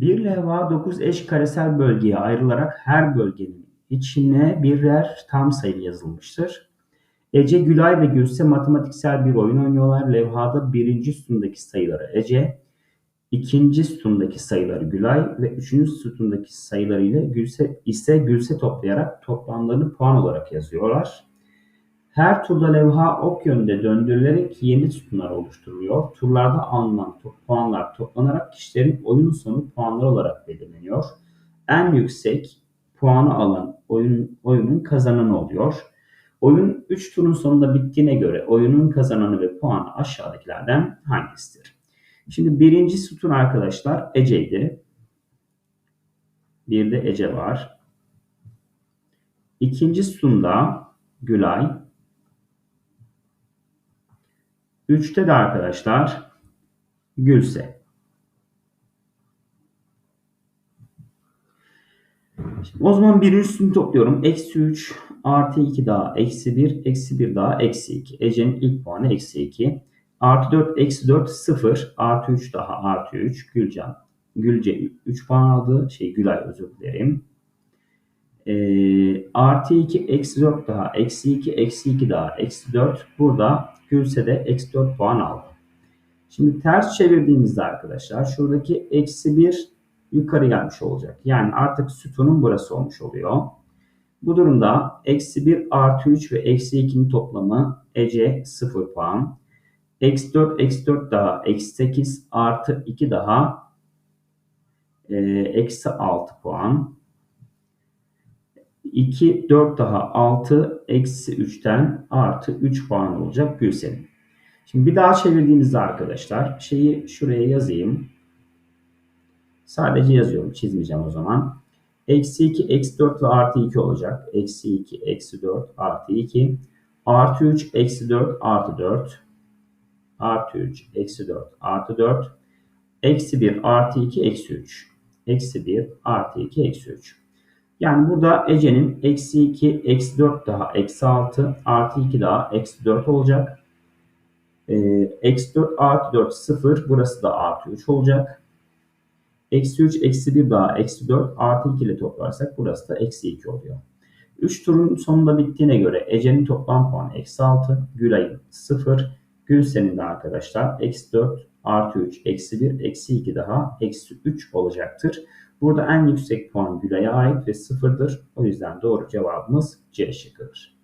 Bir levha 9 eş karesel bölgeye ayrılarak her bölgenin içine birer tam sayı yazılmıştır. Ece, Gülay ve Gülse matematiksel bir oyun oynuyorlar. Levhada birinci sütundaki sayıları Ece, ikinci sütundaki sayıları Gülay ve üçüncü sütundaki sayıları ile Gülse ise Gülse toplayarak toplamlarını puan olarak yazıyorlar. Her turda levha ok yönünde döndürülerek yeni sütunlar oluşturuluyor. Turlarda alınan puanlar toplanarak kişilerin oyun sonu puanları olarak belirleniyor. En yüksek puanı alan oyun, oyunun kazananı oluyor. Oyun 3 turun sonunda bittiğine göre oyunun kazananı ve puanı aşağıdakilerden hangisidir? Şimdi birinci sütun arkadaşlar Ece'ydi. Bir de Ece var. İkinci sütunda Gülay. Üçte de arkadaşlar Gülse. Şimdi o zaman birinci sütunu topluyorum. Eksi 3 artı 2 daha eksi 1 eksi 1 daha eksi 2. Ece'nin ilk puanı eksi 2. Artı 4 eksi 4 0 artı 3 daha artı 3 Gülcan. Gülce 3 puan aldı. Şey Gülay özür dilerim. E, artı 2 eksi 4 daha eksi 2 eksi 2 daha eksi 4. Burada Gülse de eksi 4 puan aldı. Şimdi ters çevirdiğimizde arkadaşlar şuradaki eksi 1 yukarı gelmiş olacak. Yani artık sütunun burası olmuş oluyor. Bu durumda eksi 1 artı 3 ve eksi 2'nin toplamı Ece 0 puan. Eksi 4 eksi 4 daha eksi 8 artı 2 daha e, eksi 6 puan. 2, 4 daha 6, eksi 3'ten artı 3 puan olacak Gülsen'in. Şimdi bir daha çevirdiğimizde arkadaşlar şeyi şuraya yazayım. Sadece yazıyorum çizmeyeceğim o zaman. Eksi 2, eksi 4 ve artı 2 olacak. Eksi 2, eksi 4, artı 2. Artı 3, eksi 4, artı 4. Artı 3, eksi 4, artı 4. Eksi 1, artı 2, eksi 3. Eksi 1, artı 2, eksi 3. Yani burada Ece'nin eksi 2, eksi 4 daha eksi 6, artı 2 daha eksi 4 olacak. Ee, eksi 4 artı 4 0, burası da artı 3 olacak. Eksi 3, eksi 1 daha eksi 4 artı 2 ile toplarsak burası da eksi 2 oluyor. 3 turun sonunda bittiğine göre Ece'nin toplam puanı eksi 6, Gülay'ın 0, Gülsen'in de arkadaşlar eksi 4 artı 3, eksi 1, eksi 2 daha eksi 3 olacaktır. Burada en yüksek puan Gülay'a ait ve sıfırdır. O yüzden doğru cevabımız C şıkkıdır.